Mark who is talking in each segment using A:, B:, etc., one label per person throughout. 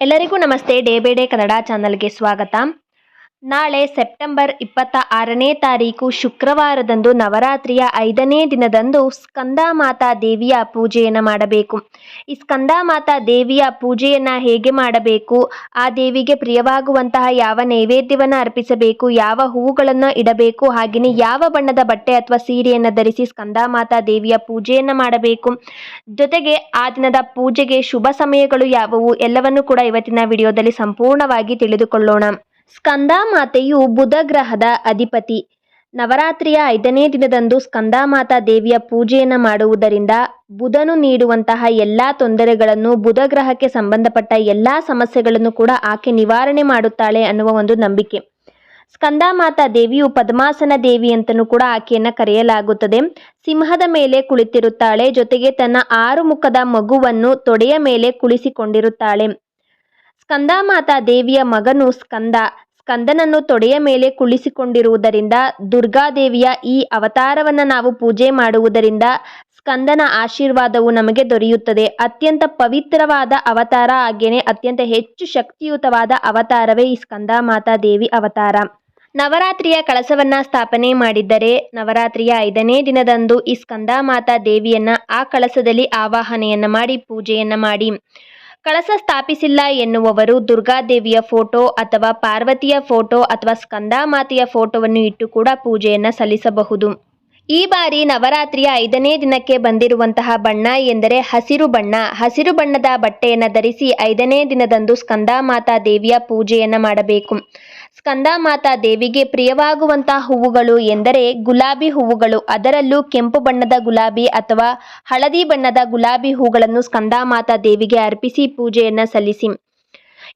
A: ಎಲ್ಲರಿಗೂ ನಮಸ್ತೆ day by day Kannada ಚಾನಲ್ಗೆ ಸ್ವಾಗತ. ನಾಳೆ ಸೆಪ್ಟೆಂಬರ್ ಇಪ್ಪತ್ತ ಆರನೇ ತಾರೀಕು ಶುಕ್ರವಾರದಂದು ನವರಾತ್ರಿಯ ಐದನೇ ದಿನದಂದು ಸ್ಕಂದಮಾತಾ ದೇವಿಯ ಪೂಜೆಯನ್ನು ಮಾಡಬೇಕು. ಈ ಸ್ಕಂದಮಾತಾ ದೇವಿಯ ಪೂಜೆಯನ್ನು ಹೇಗೆ ಮಾಡಬೇಕು? ಆ ದೇವಿಗೆ ಪ್ರಿಯವಾಗುವಂತಹ ಯಾವ ನೈವೇದ್ಯವನ್ನು ಅರ್ಪಿಸಬೇಕು? ಯಾವ ಹೂವುಗಳನ್ನು ಇಡಬೇಕು? ಹಾಗೆಯೇ ಯಾವ ಬಣ್ಣದ ಬಟ್ಟೆ ಅಥವಾ ಸೀರೆಯನ್ನು ಧರಿಸಿ ಸ್ಕಂದಮಾತಾ ದೇವಿಯ ಪೂಜೆಯನ್ನು ಮಾಡಬೇಕು? ಜೊತೆಗೆ ಆ ದಿನದ ಪೂಜೆಗೆ ಶುಭ ಸಮಯಗಳು ಯಾವುವು? ಎಲ್ಲವನ್ನು ಕೂಡ ಇವತ್ತಿನ ವಿಡಿಯೋದಲ್ಲಿ ಸಂಪೂರ್ಣವಾಗಿ ತಿಳಿದುಕೊಳ್ಳೋಣ. ಸ್ಕಂದ ಮಾತೆಯು ಬುಧ ಗ್ರಹದ ಅಧಿಪತಿ. ನವರಾತ್ರಿಯ ಐದನೇ ದಿನದಂದು ಸ್ಕಂದಾಮಾತಾ ದೇವಿಯ ಪೂಜೆಯನ್ನು ಮಾಡುವುದರಿಂದ ಬುಧನು ನೀಡುವಂತಹ ಎಲ್ಲ ತೊಂದರೆಗಳನ್ನು ಬುಧ ಗ್ರಹಕ್ಕೆ ಸಂಬಂಧಪಟ್ಟ ಎಲ್ಲ ಸಮಸ್ಯೆಗಳನ್ನು ಕೂಡ ಆಕೆ ನಿವಾರಣೆ ಮಾಡುತ್ತಾಳೆ ಅನ್ನುವ ಒಂದು ನಂಬಿಕೆ. ಸ್ಕಂದಾಮಾತಾ ದೇವಿಯು ಪದ್ಮಾಸನ ದೇವಿ ಅಂತಲೂ ಕೂಡ ಆಕೆಯನ್ನು ಕರೆಯಲಾಗುತ್ತದೆ. ಸಿಂಹದ ಮೇಲೆ ಕುಳಿತಿರುತ್ತಾಳೆ, ಜೊತೆಗೆ ತನ್ನ ಆರು ಮುಖದ ಮಗುವನ್ನು ತೊಡೆಯ ಮೇಲೆ ಕುಳಿಸಿಕೊಂಡಿರುತ್ತಾಳೆ. ಸ್ಕಂದಮಾತಾ ದೇವಿಯ ಮಗನು ಸ್ಕಂದ. ಸ್ಕಂದನನ್ನು ತೊಡೆಯ ಮೇಲೆ ಕುಳಿಸಿಕೊಂಡಿರುವುದರಿಂದ ದುರ್ಗಾದೇವಿಯ ಈ ಅವತಾರವನ್ನು ನಾವು ಪೂಜೆ ಮಾಡುವುದರಿಂದ ಸ್ಕಂದನ ಆಶೀರ್ವಾದವು ನಮಗೆ ದೊರೆಯುತ್ತದೆ. ಅತ್ಯಂತ ಪವಿತ್ರವಾದ ಅವತಾರ ಹಾಗೆಯೇ ಅತ್ಯಂತ ಹೆಚ್ಚು ಶಕ್ತಿಯುತವಾದ ಅವತಾರವೇ ಈ ಸ್ಕಂದ ಮಾತಾ ದೇವಿ ಅವತಾರ. ನವರಾತ್ರಿಯ ಕಳಸವನ್ನ ಸ್ಥಾಪನೆ ಮಾಡಿದ್ದರೆ ನವರಾತ್ರಿಯ ಐದನೇ ದಿನದಂದು ಈ ಸ್ಕಂದಮಾತಾ ದೇವಿಯನ್ನ ಆ ಕಳಸದಲ್ಲಿ ಆವಾಹನೆಯನ್ನ ಮಾಡಿ, ಪೂಜೆಯನ್ನ ಮಾಡಿ. ಕಳಸ ಸ್ಥಾಪಿಸಿಲ್ಲ ಎನ್ನುವವರು ದುರ್ಗಾದೇವಿಯ ಫೋಟೋ ಅಥವಾ ಪಾರ್ವತಿಯ ಫೋಟೋ ಅಥವಾ ಸ್ಕಂದಾಮಾತೆಯ ಫೋಟೋವನ್ನು ಇಟ್ಟು ಕೂಡ ಪೂಜೆಯನ್ನು ಸಲ್ಲಿಸಬಹುದು. ಈ ಬಾರಿ ನವರಾತ್ರಿಯ ಐದನೇ ದಿನಕ್ಕೆ ಬಂದಿರುವಂತಹ ಬಣ್ಣ ಎಂದರೆ ಹಸಿರು ಬಣ್ಣ. ಹಸಿರು ಬಣ್ಣದ ಬಟ್ಟೆಯನ್ನು ಧರಿಸಿ ಐದನೇ ದಿನದಂದು ಸ್ಕಂದಾಮಾತಾ ದೇವಿಯ ಪೂಜೆಯನ್ನು ಮಾಡಬೇಕು. ಸ್ಕಂದಮಾತಾ ದೇವಿಗೆ ಪ್ರಿಯವಾಗುವಂತಹ ಹೂವುಗಳು ಎಂದರೆ ಗುಲಾಬಿ ಹೂವುಗಳು. ಅದರಲ್ಲೂ ಕೆಂಪು ಬಣ್ಣದ ಗುಲಾಬಿ ಅಥವಾ ಹಳದಿ ಬಣ್ಣದ ಗುಲಾಬಿ ಹೂಗಳನ್ನು ಸ್ಕಂದಮಾತಾ ದೇವಿಗೆ ಅರ್ಪಿಸಿ ಪೂಜೆಯನ್ನು ಸಲ್ಲಿಸಿ.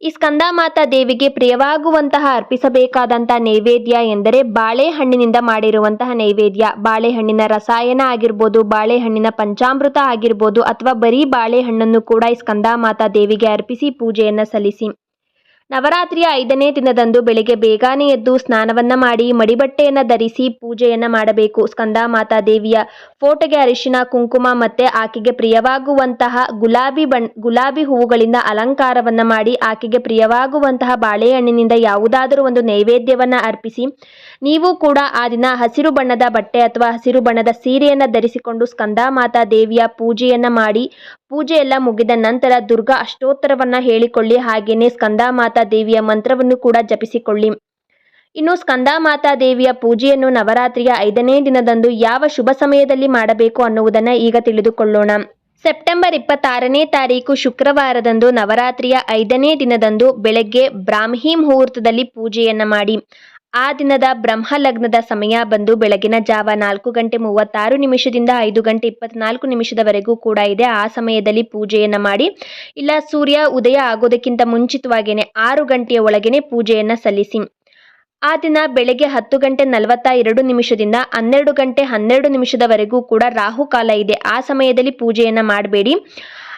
A: ಈ ಸ್ಕಂದಮಾತಾ ದೇವಿಗೆ ಪ್ರಿಯವಾಗುವಂತಹ ಅರ್ಪಿಸಬೇಕಾದಂತಹ ನೈವೇದ್ಯ ಎಂದರೆ ಬಾಳೆಹಣ್ಣಿನಿಂದ ಮಾಡಿರುವಂತಹ ನೈವೇದ್ಯ. ಬಾಳೆಹಣ್ಣಿನ ರಸಾಯನ ಆಗಿರ್ಬೋದು, ಬಾಳೆಹಣ್ಣಿನ ಪಂಚಾಮೃತ ಆಗಿರ್ಬೋದು ಅಥವಾ ಬರೀ ಬಾಳೆಹಣ್ಣನ್ನು ಕೂಡ ಈ ಸ್ಕಂದಮಾತಾ ದೇವಿಗೆ ಅರ್ಪಿಸಿ ಪೂಜೆಯನ್ನು ಸಲ್ಲಿಸಿ. ನವರಾತ್ರಿಯ ಐದನೇ ದಿನದಂದು ಬೆಳಿಗ್ಗೆ ಬೇಗನೆ ಎದ್ದು ಸ್ನಾನವನ್ನ ಮಾಡಿ ಮಡಿಬಟ್ಟೆಯನ್ನು ಧರಿಸಿ ಪೂಜೆಯನ್ನು ಮಾಡಬೇಕು. ಸ್ಕಂದಮಾತಾ ದೇವಿಯ ಫೋಟೋಗೆ ಅರಿಶಿನ, ಕುಂಕುಮ ಮತ್ತೆ ಆಕೆಗೆ ಪ್ರಿಯವಾಗುವಂತಹ ಗುಲಾಬಿ ಬಣ್ಣ ಗುಲಾಬಿ ಹೂವುಗಳಿಂದ ಅಲಂಕಾರವನ್ನ ಮಾಡಿ ಆಕೆಗೆ ಪ್ರಿಯವಾಗುವಂತಹ ಬಾಳೆಹಣ್ಣಿನಿಂದ ಯಾವುದಾದರೂ ಒಂದು ನೈವೇದ್ಯವನ್ನ ಅರ್ಪಿಸಿ, ನೀವು ಕೂಡ ಆ ದಿನ ಹಸಿರು ಬಣ್ಣದ ಬಟ್ಟೆ ಅಥವಾ ಹಸಿರು ಬಣ್ಣದ ಸೀರೆಯನ್ನು ಧರಿಸಿಕೊಂಡು ಸ್ಕಂದಮಾತಾ ದೇವಿಯ ಪೂಜೆಯನ್ನ ಮಾಡಿ, ಪೂಜೆ ಎಲ್ಲ ಮುಗಿದ ನಂತರ ದುರ್ಗಾ ಅಷ್ಟೋತ್ತರವನ್ನ ಹೇಳಿಕೊಳ್ಳಿ. ಹಾಗೇನೆ ಸ್ಕಂದಮಾತಾ ದೇವಿಯ ಮಂತ್ರವನ್ನು ಕೂಡ ಜಪಿಸಿಕೊಳ್ಳಿ. ಇನ್ನು ಸ್ಕಂದಾಮಾತಾ ದೇವಿಯ ಪೂಜೆಯನ್ನು ನವರಾತ್ರಿಯ ಐದನೇ ದಿನದಂದು ಯಾವ ಶುಭ ಸಮಯದಲ್ಲಿ ಮಾಡಬೇಕು ಅನ್ನುವುದನ್ನ ಈಗ ತಿಳಿದುಕೊಳ್ಳೋಣ. ಸೆಪ್ಟೆಂಬರ್ ಇಪ್ಪತ್ತಾರನೇ ತಾರೀಕು ಶುಕ್ರವಾರದಂದು ನವರಾತ್ರಿಯ ಐದನೇ ದಿನದಂದು ಬೆಳಗ್ಗೆ ಬ್ರಾಹ್ಮಿ ಮುಹೂರ್ತದಲ್ಲಿ ಪೂಜೆಯನ್ನು ಮಾಡಿ. ಆ ದಿನದ ಬ್ರಹ್ಮ ಲಗ್ನದ ಸಮಯ ಬಂದು ಬೆಳಗಿನ ಜಾವ ನಾಲ್ಕು ಗಂಟೆ ಮೂವತ್ತಾರು ನಿಮಿಷದಿಂದ ಐದು ಗಂಟೆ ಇಪ್ಪತ್ನಾಲ್ಕು ನಿಮಿಷದವರೆಗೂ ಕೂಡ ಇದೆ. ಆ ಸಮಯದಲ್ಲಿ ಪೂಜೆಯನ್ನು ಮಾಡಿ. ಇಲ್ಲ, ಸೂರ್ಯ ಉದಯ ಆಗೋದಕ್ಕಿಂತ ಮುಂಚಿತವಾಗಿಯೇ ಆರು ಗಂಟೆಯ ಒಳಗೇನೆ ಪೂಜೆಯನ್ನು ಸಲ್ಲಿಸಿ. ಆ ದಿನ ಬೆಳಗ್ಗೆ ಹತ್ತು ಗಂಟೆ ನಲವತ್ತ ಎರಡು ನಿಮಿಷದಿಂದ ಹನ್ನೆರಡು ಗಂಟೆ ಹನ್ನೆರಡು ನಿಮಿಷದವರೆಗೂ ಕೂಡ ರಾಹುಕಾಲ ಇದೆ. ಆ ಸಮಯದಲ್ಲಿ ಪೂಜೆಯನ್ನು ಮಾಡಬೇಡಿ.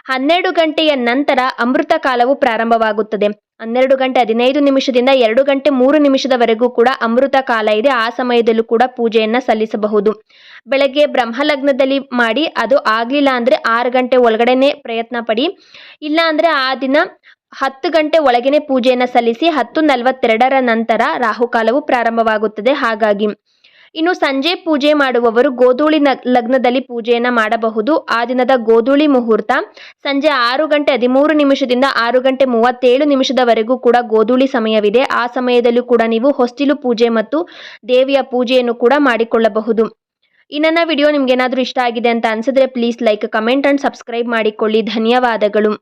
A: ಹನ್ನೆರಡು ಗಂಟೆಯ ನಂತರ ಅಮೃತ ಕಾಲವು ಪ್ರಾರಂಭವಾಗುತ್ತದೆ. ಹನ್ನೆರಡು ಗಂಟೆ ಹದಿನೈದು ನಿಮಿಷದಿಂದ ಎರಡು ಗಂಟೆ ಮೂರು ನಿಮಿಷದವರೆಗೂ ಕೂಡ ಅಮೃತ ಕಾಲ ಇದೆ. ಆ ಸಮಯದಲ್ಲೂ ಕೂಡ ಪೂಜೆಯನ್ನು ಸಲ್ಲಿಸಬಹುದು. ಬೆಳಗ್ಗೆ ಬ್ರಹ್ಮಲಗ್ನದಲ್ಲಿ ಮಾಡಿ ಅದು ಆಗಲಿಲ್ಲ ಅಂದರೆ ಆರು ಗಂಟೆ ಒಳಗಡೆನೆ ಪ್ರಯತ್ನ ಪಡಿ. ಇಲ್ಲ ಅಂದ್ರೆ ಆ ದಿನ ಹತ್ತು ಗಂಟೆ ಒಳಗೇನೆ ಪೂಜೆಯನ್ನು ಸಲ್ಲಿಸಿ ಹತ್ತು ನಲವತ್ತೆರಡರ ನಂತರ ರಾಹುಕಾಲವು ಪ್ರಾರಂಭವಾಗುತ್ತದೆ. ಹಾಗಾಗಿ ಇನ್ನು ಸಂಜೆ ಪೂಜೆ ಮಾಡುವವರು ಗೋಧೂಳಿ ಲಗ್ನದಲ್ಲಿ ಪೂಜೆಯನ್ನು ಮಾಡಬಹುದು. ಆ ದಿನದ ಗೋಧೂಳಿ ಮುಹೂರ್ತ ಸಂಜೆ ಆರು ಗಂಟೆ ಹದಿಮೂರು ನಿಮಿಷದಿಂದ ಆರು ಗಂಟೆ ಮೂವತ್ತೇಳು ನಿಮಿಷದವರೆಗೂ ಕೂಡ ಗೋಧೂಳಿ ಸಮಯವಿದೆ. ಆ ಸಮಯದಲ್ಲೂ ಕೂಡ ನೀವು ಹೊಸ್ತಿಲು ಪೂಜೆ ಮತ್ತು ದೇವಿಯ ಪೂಜೆಯನ್ನು ಕೂಡ ಮಾಡಿಕೊಳ್ಳಬಹುದು. ಈ ವಿಡಿಯೋ ನಿಮ್ಗೆ ಏನಾದರೂ ಇಷ್ಟ ಆಗಿದೆ ಅಂತ ಅನ್ಸಿದ್ರೆ please like comment and subscribe ಮಾಡಿಕೊಳ್ಳಿ. ಧನ್ಯವಾದಗಳು.